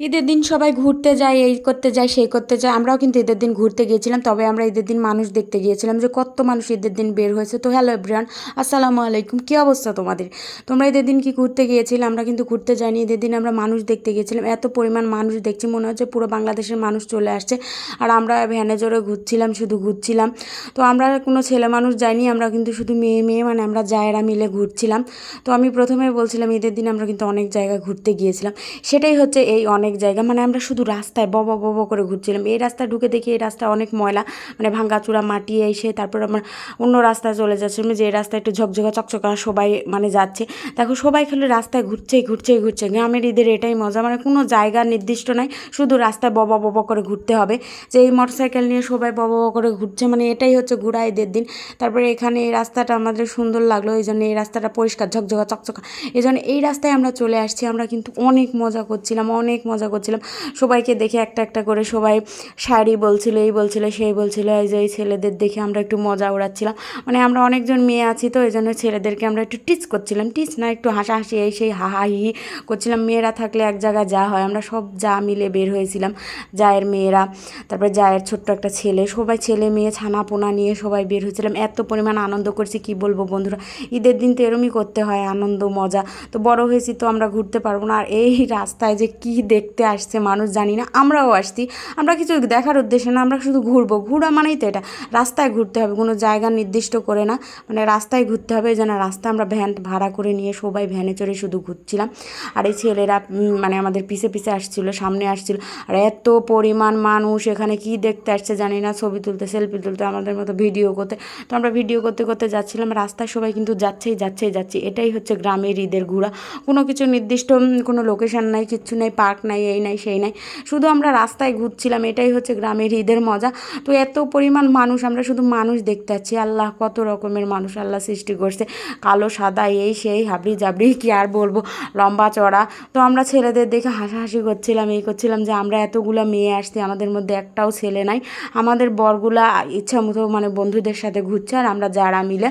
ঈদের দিন সবাই ঘুরতে যায়, এই করতে যায়, সেই করতে যায়। আমরাও কিন্তু ঈদের দিন ঘুরতে গিয়েছিলাম, তবে আমরা ঈদের দিন মানুষ দেখতে গিয়েছিলাম যে কত মানুষ ঈদের দিন বের হয়েছে। তো হ্যালো এভরিওয়ান, আসসালামু আলাইকুম, কী অবস্থা তোমাদের? তোমরা ঈদের দিন কি ঘুরতে গিয়েছিলে? আমরা কিন্তু ঘুরতে যাইনি, ঈদের দিন আমরা মানুষ দেখতে গিয়েছিলাম। এত পরিমাণ মানুষ দেখছি, মনে হচ্ছে পুরো বাংলাদেশের মানুষ চলে আসছে। আর আমরা ভ্যানে জোরে ঘুরছিলাম, শুধু ঘুরছিলাম। তো আমরা কোনো ছেলে মানুষ যাইনি, আমরা কিন্তু শুধু মেয়ে মেয়ে মানে আমরা জায়েরা মিলে ঘুরছিলাম। তো আমি প্রথমে বলছিলাম, ঈদের দিন আমরা কিন্তু অনেক জায়গায় ঘুরতে গিয়েছিলাম। সেটাই হচ্ছে এই অনেক জায়গা মানে আমরা শুধু রাস্তায় বব বব করে ঘুরছিলাম। এই রাস্তায় ঢুকে দেখি এই রাস্তা অনেক ময়লা মানে ভাঙ্গাচুরা, মাটি এসে তারপর আমরা অন্য রাস্তায় চলে যাচ্ছিলাম যে এই রাস্তায় একটু ঝকঝকা, চকচকা সবাই মানে যাচ্ছে। দেখো সবাই খালি রাস্তায় ঘুরছেই ঘুরছেই ঘুরছে। গ্রামের ঈদের এটাই মজা মানে কোনো জায়গা নির্দিষ্ট নাই, শুধু রাস্তায় বব বব করে ঘুরতে হবে। যে এই মোটরসাইকেল নিয়ে সবাই বব বব করে ঘুরছে মানে এটাই হচ্ছে ঘোরা ঈদের দিন। তারপরে এখানে এই রাস্তাটা আমাদের সুন্দর লাগল, এই জন্য এই রাস্তাটা পরিষ্কার, ঝকঝকা, চকচকা। এই জন্য এই রাস্তায় আমরা চলে আসছি, আমরা কিন্তু অনেক মজা করছিলাম, অনেক মজা করছিলাম। সবাইকে দেখে একটা একটা করে সবাই শাড়ি বলছিল, এই বলছিল, সেই বলছিল, এই যে এই ছেলেদের দেখে আমরা একটু মজা উড়াচ্ছিলাম। মানে আমরা অনেকজন মেয়ে আছি তো এই জন্য ছেলেদেরকে আমরা একটু টিচ করছিলাম। টিচ না, একটু হাসাহাসি, এই সেই হা হা, হি হি করছিলাম। মেয়েরা থাকলে এক জায়গায় যা হয়, আমরা সব যা মিলে বের হয়েছিলাম। জায়ের মেয়েরা, তারপরে জায়ের ছোট্ট একটা ছেলে, সবাই ছেলে মেয়ে, ছানা পোনা নিয়ে সবাই বের হয়েছিলাম। এত পরিমাণ আনন্দ করছি, কি বলব বন্ধুরা? ঈদের দিন তো এরমই করতে হয়, আনন্দ, মজা। তো বড় হয়েছি তো আমরা ঘুরতে পারব না। আর এই রাস্তায় যে কি দেখতে আসছে, মানুষ জানি না, আমরাও আসছি। আমরা কিছু দেখার উদ্দেশ্যে না, আমরা শুধু ঘুরবো। ঘোরা মানেই তো এটা, রাস্তায় ঘুরতে হবে, কোনো জায়গা নির্দিষ্ট করে না। মানে রাস্তায় ঘুরতে হবে যেন রাস্তা আমরা ভ্যান ভাড়া করে নিয়ে সবাই ভ্যানে চড়ে শুধু ঘুরছিলাম। আর এই ছেলেরা মানে আমাদের পিছে পিছে আসছিল, সামনে আসছিল। আর এত পরিমাণ মানুষ এখানে কি দেখতে আসছে জানি না, ছবি তুলতে, সেলফি তুলতে, আমাদের মতো ভিডিও করতে। তো আমরা ভিডিও করতে করতে যাচ্ছিলাম, রাস্তায় সবাই কিন্তু যাচ্ছেই যাচ্ছেই যাচ্ছি। এটাই হচ্ছে গ্রামের ঈদের ঘোরা। কোনো কিছু নির্দিষ্ট কোনো লোকেশন নাই কিচ্ছু নেই, পার্ক নাই, এই নাই, সেই নাই। শুধু আমরা রাস্তায় ঘুরছিলাম, এটাই হচ্ছে গ্রামের ঈদের মজা। তো এত পরিমাণ মানুষ, আমরা শুধু মানুষ দেখতে পাচ্ছি আল্লাহ, কত রকমের মানুষ আল্লাহ সৃষ্টি করছে। কালো, সাদা, এই, সেই, হাবড়ি জাবড়ি, কি আর বলব? লম্বা চড়া। তো আমরা ছেলেদের দেখে হাসাহাসি করছিলাম, এই করছিলাম যে আমরা এতগুলো মেয়ে আসছি, আমাদের মধ্যে একটাও ছেলে নাই। আমাদের বরগুলা ইচ্ছা মতো মানে বন্ধুদের সাথে ঘুরছে, আর আমরা যারা মিলে,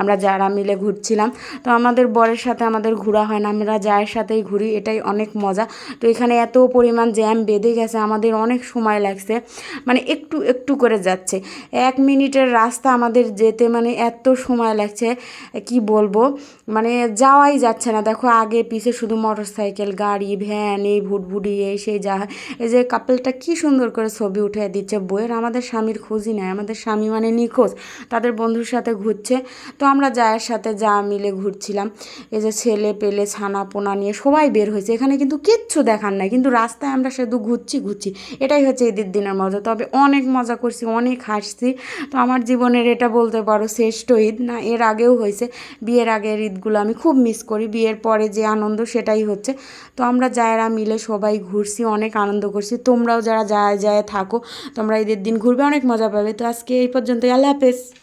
আমরা যারা মিলে ঘুরছিলাম। তো আমাদের বরের সাথে আমাদের ঘোরা হয় না, আমরা যায়ের সাথেই ঘুরি, এটাই অনেক মজা। তো এখানে এত পরিমাণ জ্যাম বেঁধে গেছে, আমাদের অনেক সময় লাগছে। মানে একটু একটু করে যাচ্ছে। এক মিনিটের রাস্তা আমাদের যেতে মানে এত সময় লাগছে, কি বলব? মানে যাওয়াই যাচ্ছে না। দেখো আগে পিছে শুধু মোটর সাইকেল গাড়ি, ভ্যান, এই ভুটভুটি, এই সেই যা। এই যে কাপেলটা কি সুন্দর করে ছবি উঠে দিচ্ছে। বইয়ের আমাদের স্বামীর খোঁজই নেয় আমাদের স্বামী মানে নিখোঁজ। তাদের বন্ধুর সাথে ঘুরছে। তো আমরা যায়ের সাথে যা মিলে ঘুরছিলাম। এই যে ছেলে পেলে ছানা পোনা নিয়ে সবাই বের হয়েছে। এখানে কিন্তু কিচ্ছু দেখার নাই। কিন্তু রাস্তায় আমরা শুধু ঘুরছি ঘুরছি। এটাই হচ্ছে ঈদের দিনের মজা। তবে অনেক মজা করছি, অনেক হাসছি। তো আমার জীবনের এটা বলতে পারো, শ্রেষ্ঠ ঈদ। না, এর আগেও হয়েছে। বিয়ের আগের ঈদগুলো আমি খুব মিস করি। বিয়ের পরে যে আনন্দ, সেটাই হচ্ছে। তো আমরা যারা মিলে সবাই ঘুরছি, অনেক আনন্দ করছি। তোমরাও যারা যায় যায় থাকো, তোমরা ঈদের দিন ঘুরবে, অনেক মজা পাবে। তো আজকে এই পর্যন্ত আল্লাহ হাফেজ।